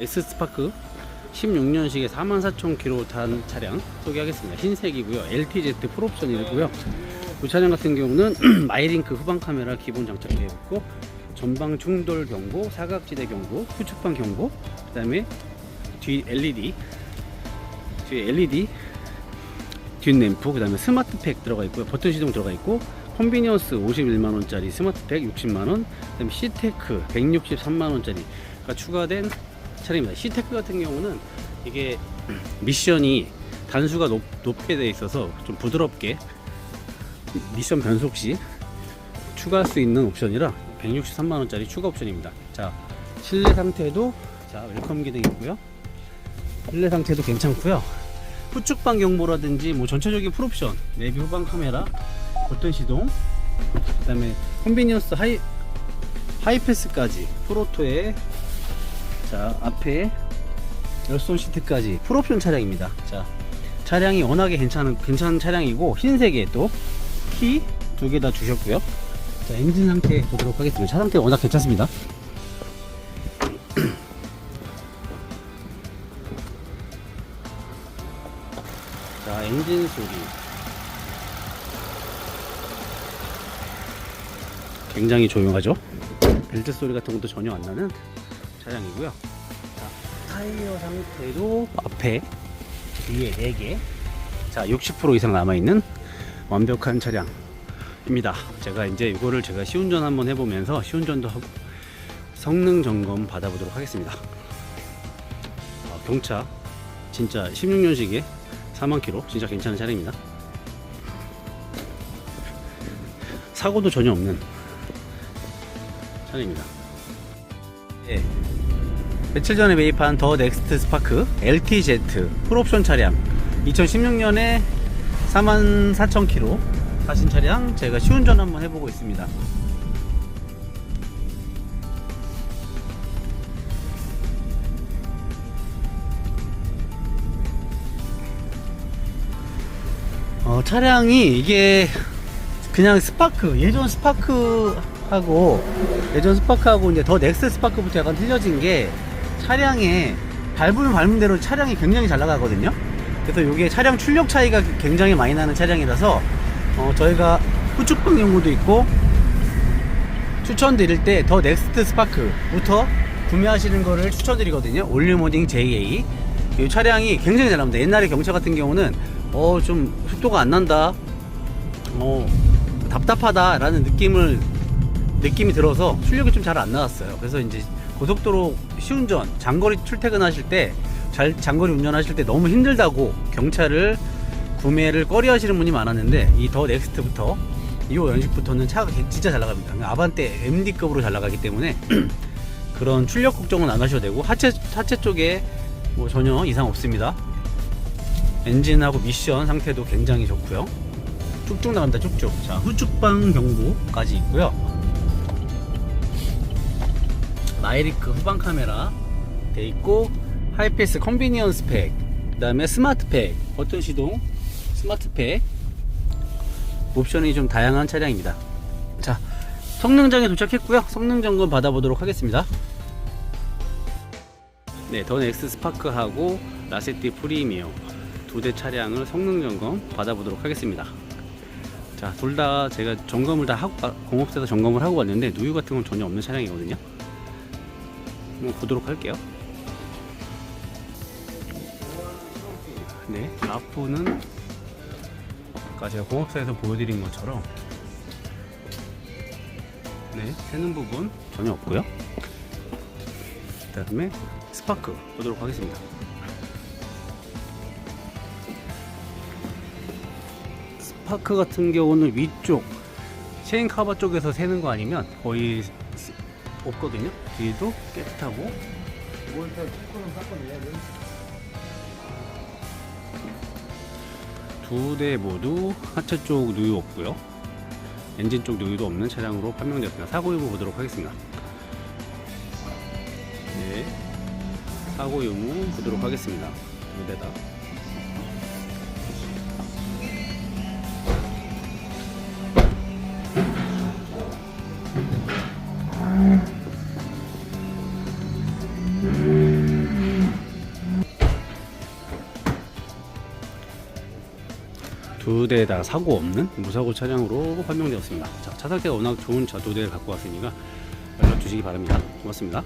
S스파크 16년식에 44,000km 탄 차량 소개하겠습니다. 흰색이고요. LTZ 풀옵션이고요. 이 차량 같은 경우는 마이링크 후방 카메라 기본 장착되어 있고 전방 충돌 경고, 사각지대 경고, 후측방 경고, 그다음에 뒤 LED, 뒤에 LED 뒷 램프, 그다음에 스마트팩 들어가 있고요. 버튼 시동 들어가 있고 컨비니언스 51만 원짜리 스마트팩 60만 원, 그다음에 시테크 163만 원짜리가 추가된 차량입니다. 시테크 같은 경우는 이게 미션이 단수가 높, 높게 돼 있어서 좀 부드럽게 미션 변속 시 추가할 수 있는 옵션이라 163만 원짜리 추가 옵션입니다. 자 실내 상태도 자 웰컴 기능 있고요. 실내 상태도 괜찮고요. 후측방 경보라든지 뭐 전체적인 풀옵션 내비 후방 카메라 버튼 시동 그다음에 컨비니언스 하이 하이패스까지 풀오토에 자 앞에 열선 시트까지 풀옵션 차량입니다. 자 차량이 워낙에 괜찮은 괜찮은 차량이고 흰색에 또 키 두 개 다 주셨고요. 자 엔진 상태 보도록 하겠습니다. 차 상태 워낙 괜찮습니다. 자 엔진 소리 굉장히 조용하죠. 벨트 소리 같은 것도 전혀 안 나는 차량이고요. 자, 타이어 상태도 앞에 뒤에 4개 자, 60% 이상 남아있는 완벽한 차량입니다. 제가 이제 이거를 제가 시운전 한번 해보면서 시운전도 하고 성능 점검 받아보도록 하겠습니다. 아, 경차 진짜 16년식에 4만 킬로 진짜 괜찮은 차량입니다. 사고도 전혀 없는 차량입니다. 예. 며칠 전에 매입한 더 넥스트 스파크 LTZ 풀옵션 차량 2016년에 44,000km 타신 차량 제가 시운전 한번 해보고 있습니다. 어, 차량이 이게 그냥 스파크 예전 스파크 하고 예전 스파크하고 이제 더 넥스 스파크부터 약간 틀려진 게 차량에 밟으면 밟은 대로 차량이 굉장히 잘 나가거든요. 그래서 이게 차량 출력 차이가 굉장히 많이 나는 차량이라서 어, 저희가 후측방 연구도 있고 추천드릴 때 더 넥스트 스파크부터 구매하시는 거를 추천드리거든요. 올리모딩 JA 이 차량이 굉장히 잘 나옵니다. 옛날에 경차 같은 경우는 어 좀 속도가 안 난다. 어 답답하다라는 느낌을 느낌이 들어서 출력이 좀 잘 안 나왔어요. 그래서 이제 고속도로 시운전, 장거리 출퇴근하실 때, 잘 장거리 운전하실 때 너무 힘들다고 경차를 구매를 꺼려 하시는 분이 많았는데 이 더 넥스트부터 이 연식부터는 차가 진짜 잘 나갑니다. 아반떼 MD급으로 잘 나가기 때문에 그런 출력 걱정은 안 하셔도 되고 하체 하체 쪽에 뭐 전혀 이상 없습니다. 엔진하고 미션 상태도 굉장히 좋고요. 쭉쭉 나간다 쭉쭉. 자 후측방 경보까지 있고요. 마이리크 후방 카메라 돼 있고 하이패스 컨비니언스 팩 그다음에 스마트 팩. 버튼 시동? 스마트 팩. 옵션이 좀 다양한 차량입니다. 자 성능장에 도착했고요. 성능 점검 받아보도록 하겠습니다. 네, 더 넥스 스파크하고 라세티 프리미어 두대 차량을 성능 점검 받아보도록 하겠습니다. 자, 둘 다 제가 점검을 다 하고 아, 공업사에서 점검을 하고 왔는데 누유 같은 건 전혀 없는 차량이거든요. 한번 보도록 할게요. 네, 라프는 아까 제가 공업사에서 보여드린 것처럼 네, 새는 부분 전혀 없고요. 그 다음에 스파크 보도록 하겠습니다. 스파크 같은 경우는 위쪽 체인 카바 쪽에서 새는 거 아니면 거의 스- 없거든요. 뒤에도 깨끗하고 두대 모두 하체 쪽 누유 없고요. 엔진 쪽 누유도 없는 차량으로 판명되었습니다. 사고 여부 보도록 하겠습니다. 네. 사고 유무 보도록 하겠습니다. 두 대다. 두 대 다 사고 없는 무사고 차량으로 판명되었습니다. 자, 차 상태가 워낙 좋은 저 두 대를 갖고 왔으니까 연락 주시기 바랍니다. 고맙습니다.